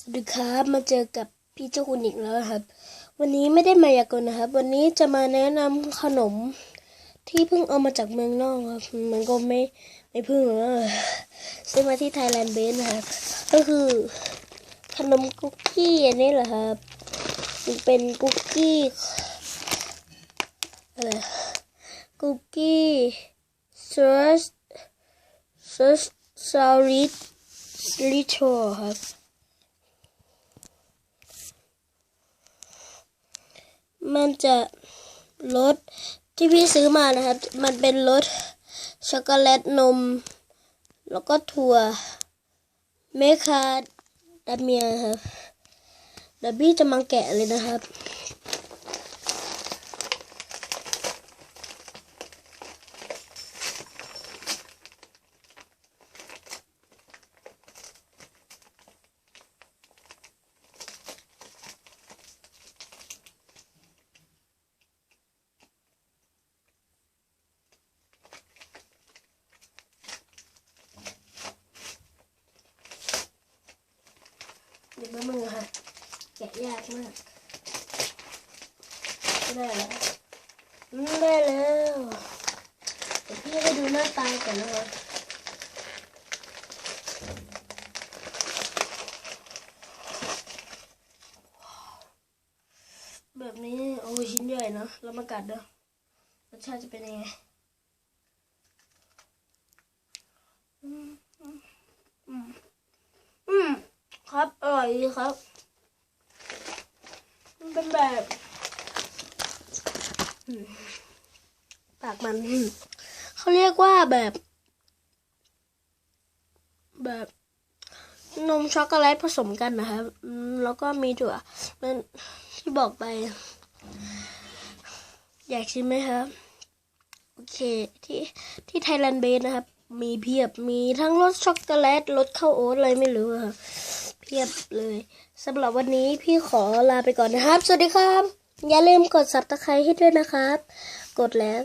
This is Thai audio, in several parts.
สวัสดีครับมาเจอกับพี่เจ้าคุณอีกแล้วครับ วันนี้ไม่ได้มายากลนะครับ วันนี้จะมาแนะนำขนมที่เพิ่งเอามาจากเมืองนอกครับ มันก็ไม่ไม่เพิ่งหรอซื้อมาที่ไทยแลนด์เบสนะครับ ก็คือขนมคุกกี้อันนี้แหละครับมันเป็นคุกกี้อะไรคุกกี้ซอสซอร์สซาริสลิโชครับ มันจะรสที่พี่ซื้อมานะครับ มันเป็นรสช็อกโกแลตนม แล้วก็ถั่วเมคาดาเมียครับเดี๋ยวพี่จะมาแกะเลยนะครับ เดี๋ยวมามึงอค่ะแกะยากมากได้แล้วอืมได้แล้วเดี๋ยวพี่ให้ดูหน้าตาก่อนนะคะแบบนี้โอ้ชิ้นใหญ่เนะแล้วมากัดเด้อรสชาติจะเป็นยังไงอืมอืมอืมอืม ครับ อร่อยดีครับ มันเป็นแบบปากมัน เขาเรียกว่าแบบ แบบ นมช็อกโกแลตผสมกันนะครับ แล้วก็มีถั่วมันที่บอกไป อยากชิมไหมครับ โอเค ที่ที่ไทยแลนด์เบสนะครับ มีเพียบมีทั้งรสช็อกโกแลตรสข้าวโอ๊ตอะไรไม่รู้ครับ เพียบเลยสำหรับวันนี้พี่ขอลาไปก่อนนะครับ สวัสดีครับ อย่าลืมกดซับตะไคร้ให้ด้วยนะครับ กดแล้ว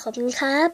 ขอบคุณครับ